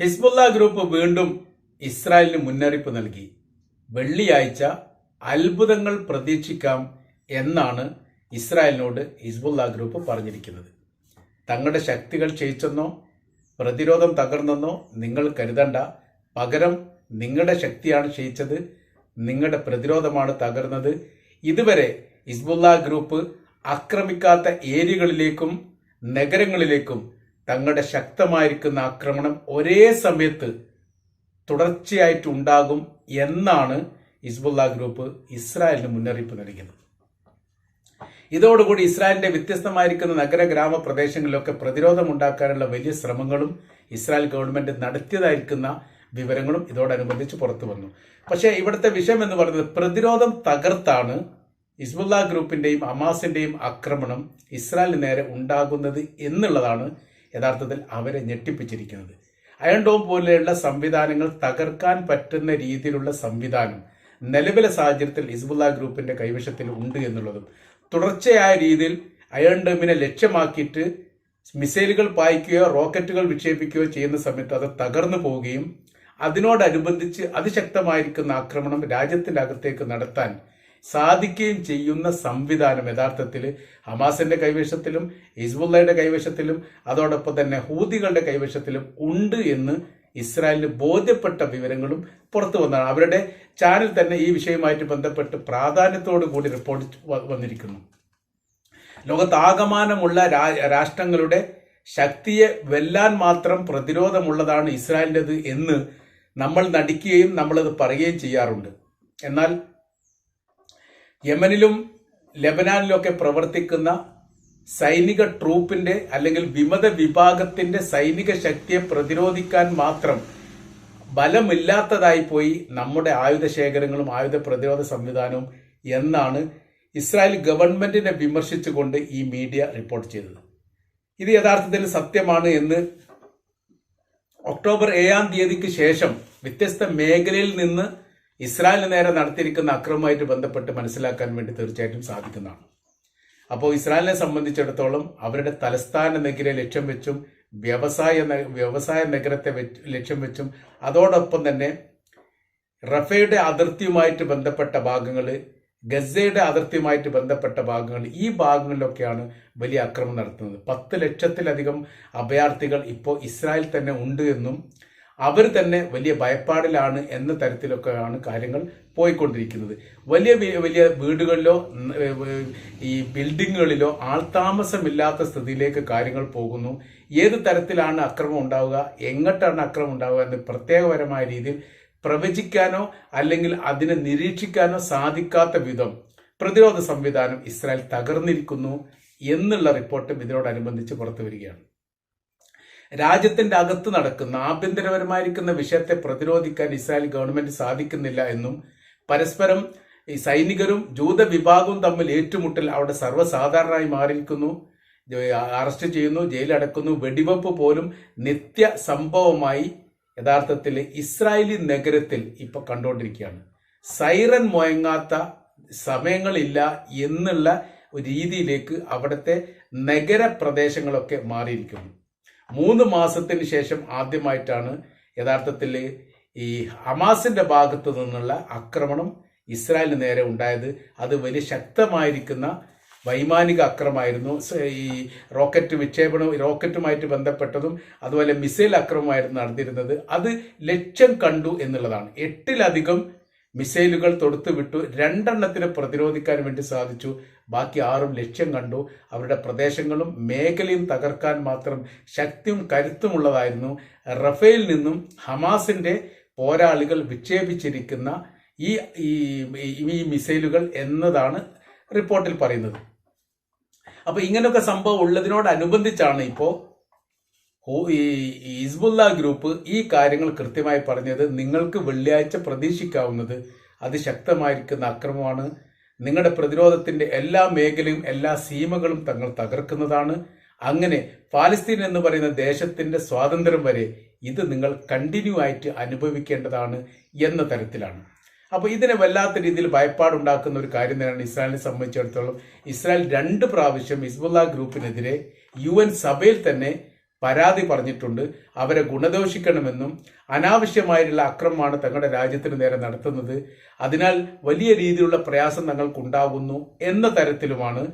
Hezbollah group വീണ്ടും ഇസ്രായേലിന് മുന്നറിയിപ്പ് നൽകി. വെള്ളിയാഴ്ച അത്ഭുതങ്ങൾ പ്രതീക്ഷിക്കാം എന്നാണ് ഇസ്രായേലിനോട് ഹിസ്ബുല്ല ഗ്രൂപ്പ് പറഞ്ഞിരിക്കുന്നത്. തങ്ങളുടെ ശക്തികൾ ക്ഷയിച്ചെന്നോ പ്രതിരോധം തകർന്നെന്നോ നിങ്ങൾ കരുതണ്ട. പകരം നിങ്ങളുടെ ശക്തിയാണ് ക്ഷയിച്ചത് നിങ്ങളുടെ പ്രതിരോധമാണ് തകർന്നത്. ഇതുവരെ ഹിസ്ബുല്ല ഗ്രൂപ്പ് ആക്രമിക്കാത്ത ഏരിയകളിലേക്കും നഗരങ്ങളിലേക്കും തങ്ങളുടെ ശക്തമായിരിക്കുന്ന ആക്രമണം ഒരേ സമയത്ത് തുടർച്ചയായിട്ട് ഉണ്ടാകും എന്നാണ് ഇസ്ബുല്ല ഗ്രൂപ്പ് ഇസ്രായേലിന് മുന്നറിയിപ്പ് നൽകിയത്. ഇതോടുകൂടി ഇസ്രായേലിന്റെ വ്യത്യസ്തമായിരിക്കുന്ന നഗര ഗ്രാമ പ്രദേശങ്ങളിലൊക്കെ പ്രതിരോധമുണ്ടാക്കാനുള്ള വലിയ ശ്രമങ്ങളും ഇസ്രായേൽ ഗവൺമെന്റ് നടത്തിയതായിരിക്കുന്ന വിവരങ്ങളും ഇതോടനുബന്ധിച്ച് പുറത്തു വന്നു പക്ഷേ ഇവിടുത്തെ വിഷയം എന്ന് പറയുന്നത് പ്രതിരോധം തകർത്താണ് ഹിസ്ബുല്ല ഗ്രൂപ്പിന്റെയും അമാസിന്റെയും ആക്രമണം ഇസ്രായേലിന് നേരെ ഉണ്ടാകുന്നത് എന്നുള്ളതാണ് യഥാർത്ഥത്തിൽ അവരെ ഞെട്ടിപ്പിച്ചിരിക്കുന്നത്. അയൺ ഡോം പോലെയുള്ള സംവിധാനങ്ങൾ തകർക്കാൻ പറ്റുന്ന രീതിയിലുള്ള സംവിധാനം നിലവിലെ സാഹചര്യത്തിൽ ഹിസ്ബുല്ല ഗ്രൂപ്പിന്റെ കൈവശത്തിൽ ഉണ്ട് എന്നുള്ളതും തുടർച്ചയായ രീതിയിൽ അയൺ ഡോമിനെ ലക്ഷ്യമാക്കിയിട്ട് മിസൈലുകൾ പായിക്കുകയോ റോക്കറ്റുകൾ വിക്ഷേപിക്കുകയോ ചെയ്യുന്ന സമയത്ത് അത് തകർന്നു പോവുകയും അതിനോടനുബന്ധിച്ച് അതിശക്തമായിരിക്കുന്ന ആക്രമണം രാജ്യത്തിന്റെ അകത്തേക്ക് നടത്താൻ സാധിക്കുകയും ചെയ്യുന്ന സംവിധാനം യഥാർത്ഥത്തിൽ ഹമാസിന്റെ കൈവശത്തിലും ഹിസ്ബുള്ളയുടെ കൈവശത്തിലും അതോടൊപ്പം തന്നെ ഹൂതികളുടെ കൈവശത്തിലും ഉണ്ട് എന്ന് ഇസ്രായേലിന് ബോധ്യപ്പെട്ട വിവരങ്ങളും പുറത്തു വന്നതാണ്. അവരുടെ ചാനൽ തന്നെ ഈ വിഷയവുമായിട്ട് ബന്ധപ്പെട്ട് പ്രാധാന്യത്തോടു കൂടി റിപ്പോർട്ട് വന്നിരിക്കുന്നു. ലോകത്താകമാനമുള്ള രാഷ്ട്രങ്ങളുടെ ശക്തിയെ വെല്ലാൻ മാത്രം പ്രതിരോധമുള്ളതാണ് ഇസ്രായേലിന്റെത് എന്ന് നമ്മൾ നടിക്കുകയും നമ്മളത് പറയുകയും ചെയ്യാറുണ്ട്. എന്നാൽ യമനിലും ലെബനാനിലൊക്കെ പ്രവർത്തിക്കുന്ന സൈനിക ട്രൂപ്പിന്റെ അല്ലെങ്കിൽ വിമത വിഭാഗത്തിന്റെ സൈനിക ശക്തിയെ പ്രതിരോധിക്കാൻ മാത്രം ബലമില്ലാത്തതായി പോയി നമ്മുടെ ആയുധ ശേഖരങ്ങളും ആയുധ പ്രതിരോധ സംവിധാനവും എന്നാണ് ഇസ്രായേൽ ഗവൺമെന്റിനെ വിമർശിച്ചുകൊണ്ട് ഈ മീഡിയ റിപ്പോർട്ട് ചെയ്തത്. ഇത് യഥാർത്ഥത്തിൽ സത്യമാണ് എന്ന് ഒക്ടോബർ ഏഴാം തീയതിക്ക് ശേഷം വ്യത്യസ്ത മേഖലയിൽ നിന്ന് ഇസ്രായേലിന് നേരെ നടത്തിയിരിക്കുന്ന അക്രമമായിട്ട് ബന്ധപ്പെട്ട് മനസ്സിലാക്കാൻ വേണ്ടി തീർച്ചയായിട്ടും സാധിക്കുന്നതാണ്. അപ്പോൾ ഇസ്രായേലിനെ സംബന്ധിച്ചിടത്തോളം അവരുടെ തലസ്ഥാന നഗരെ ലക്ഷ്യം വെച്ചും വ്യവസായ വ്യവസായ നഗരത്തെ ലക്ഷ്യം വെച്ചും അതോടൊപ്പം തന്നെ റഫയുടെ അതിർത്തിയുമായിട്ട് ബന്ധപ്പെട്ട ഭാഗങ്ങൾ ഗസയുടെ അതിർത്തിയുമായിട്ട് ബന്ധപ്പെട്ട ഭാഗങ്ങൾ ഈ ഭാഗങ്ങളിലൊക്കെയാണ് വലിയ ആക്രമണം നടത്തുന്നത്. പത്ത് ലക്ഷത്തിലധികം അഭയാർത്ഥികൾ ഇപ്പോൾ ഇസ്രായേൽ തന്നെ ഉണ്ട് എന്നും അവർ തന്നെ വലിയ ഭയപ്പാടിലാണ് എന്ന തരത്തിലൊക്കെയാണ് കാര്യങ്ങൾ പോയിക്കൊണ്ടിരിക്കുന്നത്. വലിയ വലിയ വീടുകളിലോ ഈ ബിൽഡിങ്ങുകളിലോ ആൾതാമസമില്ലാത്ത സ്ഥിതിയിലേക്ക് കാര്യങ്ങൾ പോകുന്നു. ഏത് തരത്തിലാണ് അക്രമം ഉണ്ടാവുക? എങ്ങോട്ടാണ് അക്രമം ഉണ്ടാവുക എന്ന് പ്രത്യേകപരമായ രീതിയിൽ പ്രവചിക്കാനോ അല്ലെങ്കിൽ അതിനെ നിരീക്ഷിക്കാനോ സാധിക്കാത്ത വിധം പ്രതിരോധ സംവിധാനം ഇസ്രായേൽ തകർന്നിരിക്കുന്നു എന്നുള്ള റിപ്പോർട്ടും ഇതിനോടനുബന്ധിച്ച് പുറത്തു വരികയാണ് രാജ്യത്തിന്റെ അകത്ത് നടക്കുന്ന ആഭ്യന്തരപരമായിരിക്കുന്ന വിഷയത്തെ പ്രതിരോധിക്കാൻ ഇസ്രായേൽ ഗവൺമെന്റ് സാധിക്കുന്നില്ല എന്നും പരസ്പരം ഈ സൈനികരും ജൂത വിഭാഗവും തമ്മിൽ ഏറ്റുമുട്ടൽ അവിടെ സർവസാധാരണമായി മാറിയിരിക്കുന്നു. അറസ്റ്റ് ചെയ്യുന്നു ജയിലടക്കുന്നു. വെടിവെപ്പ് പോലും നിത്യ സംഭവമായി യഥാർത്ഥത്തിൽ ഇസ്രായേലി നഗരത്തിൽ ഇപ്പൊ കണ്ടുകൊണ്ടിരിക്കുകയാണ്. സൈറൻ മുഴങ്ങാത്ത സമയങ്ങളില്ല എന്നുള്ള രീതിയിലേക്ക് അവിടുത്തെ നഗരപ്രദേശങ്ങളൊക്കെ മാറിയിരിക്കുന്നു. മൂന്ന് മാസത്തിന് ശേഷം ആദ്യമായിട്ടാണ് യഥാർത്ഥത്തിൽ ഈ ഹമാസിന്റെ ഭാഗത്തു നിന്നുള്ള ആക്രമണം ഇസ്രായേലിന് നേരെ ഉണ്ടായത്. അത് വലിയ ശക്തമായിരിക്കുന്ന വൈമാനിക അക്രമമായിരുന്നു. ഈ റോക്കറ്റ് വിക്ഷേപണം റോക്കറ്റുമായിട്ട് ബന്ധപ്പെട്ടതും അതുപോലെ മിസൈൽ അക്രമമായിരുന്നു നടന്നിരുന്നത്. അത് ലക്ഷ്യം കണ്ടു എന്നുള്ളതാണ്. എട്ടിലധികം മിസൈലുകൾ തൊടുത്തു വിട്ടു രണ്ടെണ്ണത്തിന് പ്രതിരോധിക്കാൻ വേണ്ടി സാധിച്ചു. ബാക്കി ആറും ലക്ഷ്യം കണ്ടു. അവരുടെ പ്രദേശങ്ങളും മേഖലയും തകർക്കാൻ മാത്രം ശക്തിയും കരുത്തുമുള്ളതായിരുന്നു റഫേൽ നിന്നും ഹമാസിന്റെ പോരാളികൾ വിക്ഷേപിച്ചിരിക്കുന്ന ഈ ഈ മിസൈലുകൾ എന്നതാണ് റിപ്പോർട്ടിൽ പറയുന്നത്. അപ്പോൾ ഇങ്ങനെയൊക്കെ സംഭവം ഉള്ളതിനോടനുബന്ധിച്ചാണ് ഇപ്പോ ഹു- ഈ ഈ ഹിസ്ബുല്ല ഗ്രൂപ്പ് ഈ കാര്യങ്ങൾ കൃത്യമായി പറഞ്ഞത് നിങ്ങൾക്ക് വെള്ളിയാഴ്ച പ്രതീക്ഷിക്കാവുന്നത്. അതിശക്തമായിരിക്കുന്ന അക്രമമാണ്. നിങ്ങളുടെ പ്രതിരോധത്തിന്റെ എല്ലാ മേഖലയും എല്ലാ സീമകളും തങ്ങൾ തകർക്കുന്നതാണ്. അങ്ങനെ പാലസ്തീൻ എന്ന് പറയുന്ന ദേശത്തിന്റെ സ്വാതന്ത്ര്യം വരെ ഇത് നിങ്ങൾ കണ്ടിന്യൂ ആയിട്ട് അനുഭവിക്കേണ്ടതാണ് എന്ന തരത്തിലാണ്. അപ്പോൾ ഇതിനെ വല്ലാത്ത രീതിയിൽ ഭയപ്പാടുണ്ടാക്കുന്ന ഒരു കാര്യം തന്നെയാണ് ഇസ്രായേലിനെ സംബന്ധിച്ചിടത്തോളം. ഇസ്രായേൽ രണ്ട് പ്രാവശ്യം ഹിസ്ബുല്ല ഗ്രൂപ്പിനെതിരെ യു സഭയിൽ തന്നെ പരാതി പറഞ്ഞിട്ടുണ്ട്. അവരെ ഗുണദോഷിക്കണമെന്നും അനാവശ്യമായിട്ടുള്ള അക്രമമാണ് തങ്ങളുടെ രാജ്യത്തിന് നേരെ നടത്തുന്നത്. അതിനാൽ വലിയ രീതിയിലുള്ള പ്രയാസം തങ്ങൾക്കുണ്ടാകുന്നു എന്ന തരത്തിലുമാണ്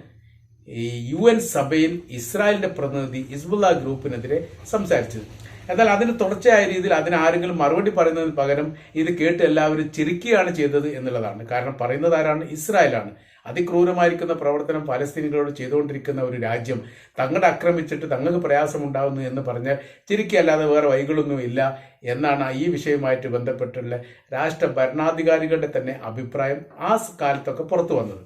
ഈ യു എൻ സഭയിൽ ഇസ്രായേലിന്റെ പ്രതിനിധി ഇസ്ബുല്ല ഗ്രൂപ്പിനെതിരെ സംസാരിച്ചത്. എന്നാൽ അതിന് തുടർച്ചയായ രീതിയിൽ അതിന് ആരെങ്കിലും മറുപടി പറയുന്നതിന് പകരം ഇത് കേട്ട് എല്ലാവരും ചിരിക്കുകയാണ് ചെയ്തത് എന്നുള്ളതാണ്. കാരണം പറയുന്നത് ആരാണ്? ഇസ്രായേലാണ്. അതിക്രൂരമായിരിക്കുന്ന പ്രവർത്തനം പലസ്തീനികളോട് ചെയ്തുകൊണ്ടിരിക്കുന്ന ഒരു രാജ്യം തങ്ങളുടെ ആക്രമിച്ചിട്ട് തങ്ങൾക്ക് പ്രയാസമുണ്ടാകുന്നു എന്ന് പറഞ്ഞാൽ ചിരിക്കല്ലാതെ വേറെ വൈകളൊന്നും ഇല്ല എന്നാണ് ഈ വിഷയവുമായിട്ട് ബന്ധപ്പെട്ടുള്ള രാഷ്ട്ര ഭരണാധികാരികളുടെ തന്നെ അഭിപ്രായം ആ കാലത്തൊക്കെ പുറത്തു വന്നത്.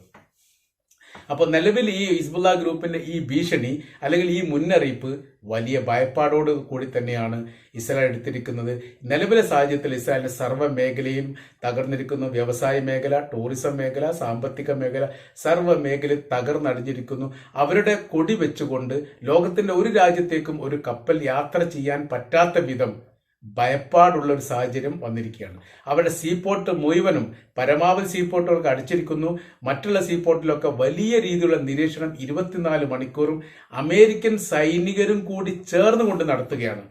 അപ്പോൾ നിലവിൽ ഈ ഹിസ്ബുല്ല ഗ്രൂപ്പിന്റെ ഈ ഭീഷണി അല്ലെങ്കിൽ ഈ മുന്നറിയിപ്പ് വലിയ ഭയപ്പാടോട് കൂടി തന്നെയാണ് ഇസ്രായേൽ എടുത്തിരിക്കുന്നത്. നിലവിലെ സാഹചര്യത്തിൽ ഇസ്രായേലിന്റെ സർവ മേഖലയും തകർന്നിരിക്കുന്നു. വ്യവസായ മേഖല ടൂറിസം മേഖല സാമ്പത്തിക മേഖല സർവ മേഖല തകർന്നടിഞ്ഞിരിക്കുന്നു. അവരുടെ കൊടി വെച്ചുകൊണ്ട് ലോകത്തിന്റെ ഒരു രാജ്യത്തേക്കും ഒരു കപ്പൽ യാത്ര ചെയ്യാൻ പറ്റാത്ത വിധം ഭയപ്പാടുള്ള ഒരു സാഹചര്യം വന്നിരിക്കുകയാണ്. അവരുടെ സീപോർട്ട് മുഴുവനും പരമാവധി സീപോർട്ടുകൾക്ക് അടിച്ചിരിക്കുന്നു. മറ്റുള്ള സീപോർട്ടിലൊക്കെ വലിയ രീതിയിലുള്ള നിരീക്ഷണം ഇരുപത്തിനാല് മണിക്കൂറും അമേരിക്കൻ സൈനികരും കൂടി ചേർന്നുകൊണ്ട് നടത്തുകയാണ്.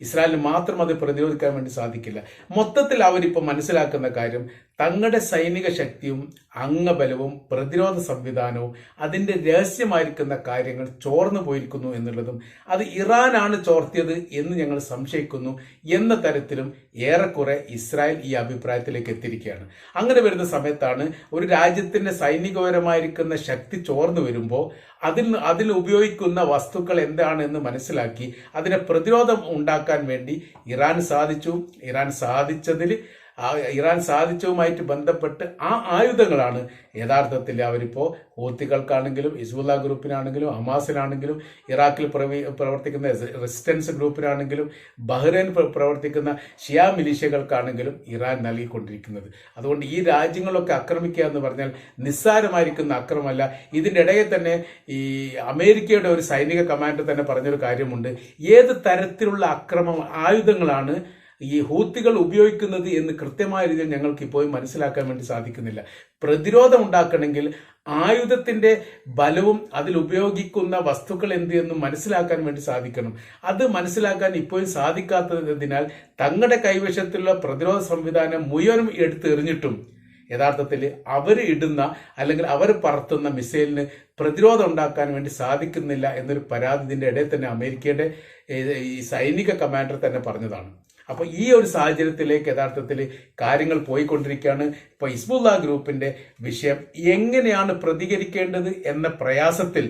ഇസ്രായേലിന് മാത്രം അത് പ്രതിരോധിക്കാൻ വേണ്ടി സാധിക്കില്ല. മൊത്തത്തിൽ അവരിപ്പോൾ മനസ്സിലാക്കുന്ന കാര്യം തങ്ങളുടെ സൈനിക ശക്തിയും അംഗബലവും പ്രതിരോധ സംവിധാനവും അതിന്റെ രഹസ്യമായിരിക്കുന്ന കാര്യങ്ങൾ ചോർന്നു പോയിരിക്കുന്നു എന്നുള്ളതും അത് ഇറാനാണ് ചോർത്തിയത് എന്ന് ഞങ്ങൾ സംശയിക്കുന്നു എന്ന തരത്തിലും ഏറെക്കുറെ ഇസ്രായേൽ ഈ അഭിപ്രായത്തിലേക്ക് എത്തിയിരിക്കുകയാണ്. അങ്ങനെ വരുന്ന സമയത്താണ് ഒരു രാജ്യത്തിന്റെ സൈനികപരമായിരിക്കുന്ന ശക്തി ചോർന്നു വരുമ്പോൾ അതിൽ അതിൽ ഉപയോഗിക്കുന്ന വസ്തുക്കൾ എന്താണ് എന്ന് മനസ്സിലാക്കി അതിനെ പ്രതിരോധം ഉണ്ടാക്കാൻ വേണ്ടി ഇറാൻ സാധിച്ചു. ഇറാൻ സാധിച്ചതിൽ ആ ഇറാൻ സാധിച്ചതുമായിട്ട് ബന്ധപ്പെട്ട് ആ ആയുധങ്ങളാണ്. യഥാർത്ഥത്തിൽ അവരിപ്പോൾ ഹൂത്തികൾക്കാണെങ്കിലും ഇസ്ബുല്ല ഗ്രൂപ്പിനാണെങ്കിലും ഹമാസിനാണെങ്കിലും ഇറാഖിൽ പ്രവി പ്രവർത്തിക്കുന്ന റെസിസ്റ്റൻസ് ഗ്രൂപ്പിനാണെങ്കിലും ബഹ്റൈൻ പ്രവർത്തിക്കുന്ന ഷിയാ മിലീഷ്യകൾക്കാണെങ്കിലും ഇറാൻ നൽകിക്കൊണ്ടിരിക്കുന്നത്. അതുകൊണ്ട് ഈ രാജ്യങ്ങളൊക്കെ ആക്രമിക്കുക എന്ന് പറഞ്ഞാൽ നിസ്സാരമായിരിക്കുന്ന അക്രമമല്ല. ഇതിന്റെ ഇടയിൽ തന്നെ ഈ അമേരിക്കയുടെ ഒരു സൈനിക കമാൻഡർ തന്നെ പറഞ്ഞൊരു കാര്യമുണ്ട്. ഏത് തരത്തിലുള്ള അക്രമം ആയുധങ്ങളാണ് ഈ ഹൂത്തികൾ ഉപയോഗിക്കുന്നത് എന്ന് കൃത്യമായ രീതിയിൽ ഞങ്ങൾക്ക് ഇപ്പോഴും മനസ്സിലാക്കാൻ വേണ്ടി സാധിക്കുന്നില്ല. പ്രതിരോധം ഉണ്ടാക്കണമെങ്കിൽ ആയുധത്തിന്റെ ബലവും അതിൽ ഉപയോഗിക്കുന്ന വസ്തുക്കൾ എന്ത് എന്നും മനസ്സിലാക്കാൻ വേണ്ടി സാധിക്കണം. അത് മനസ്സിലാക്കാൻ ഇപ്പോഴും സാധിക്കാത്തതിനാൽ തങ്ങളുടെ കൈവശത്തിലുള്ള പ്രതിരോധ സംവിധാനം മുഴുവനും എടുത്തെറിഞ്ഞിട്ടും യഥാർത്ഥത്തിൽ അവർ ഇടുന്ന അല്ലെങ്കിൽ അവർ പറത്തുന്ന മിസൈലിന് പ്രതിരോധം ഉണ്ടാക്കാൻ വേണ്ടി സാധിക്കുന്നില്ല എന്നൊരു പരാതി ഇതിന്റെ ഇടയിൽ തന്നെ അമേരിക്കയുടെ ഈ സൈനിക കമാൻഡർ തന്നെ പറഞ്ഞതാണ്. അപ്പോൾ ഈ ഒരു സാഹചര്യത്തിലേക്ക് യഥാർത്ഥത്തിൽ കാര്യങ്ങൾ പോയിക്കൊണ്ടിരിക്കുകയാണ്. ഇപ്പോൾ ഇസ്മുല്ല ഗ്രൂപ്പിന്റെ വിഷയം എങ്ങനെയാണ് പ്രതികരിക്കേണ്ടത് എന്ന പ്രയാസത്തിൽ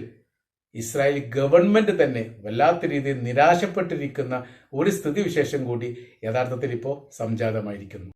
ഇസ്രായേൽ ഗവൺമെന്റ് തന്നെ വല്ലാത്ത രീതിയിൽ നിരാശപ്പെട്ടിരിക്കുന്ന ഒരു സ്ഥിതിവിശേഷം കൂടി യഥാർത്ഥത്തിൽ ഇപ്പോൾ സംജാതമായിരിക്കുന്നു.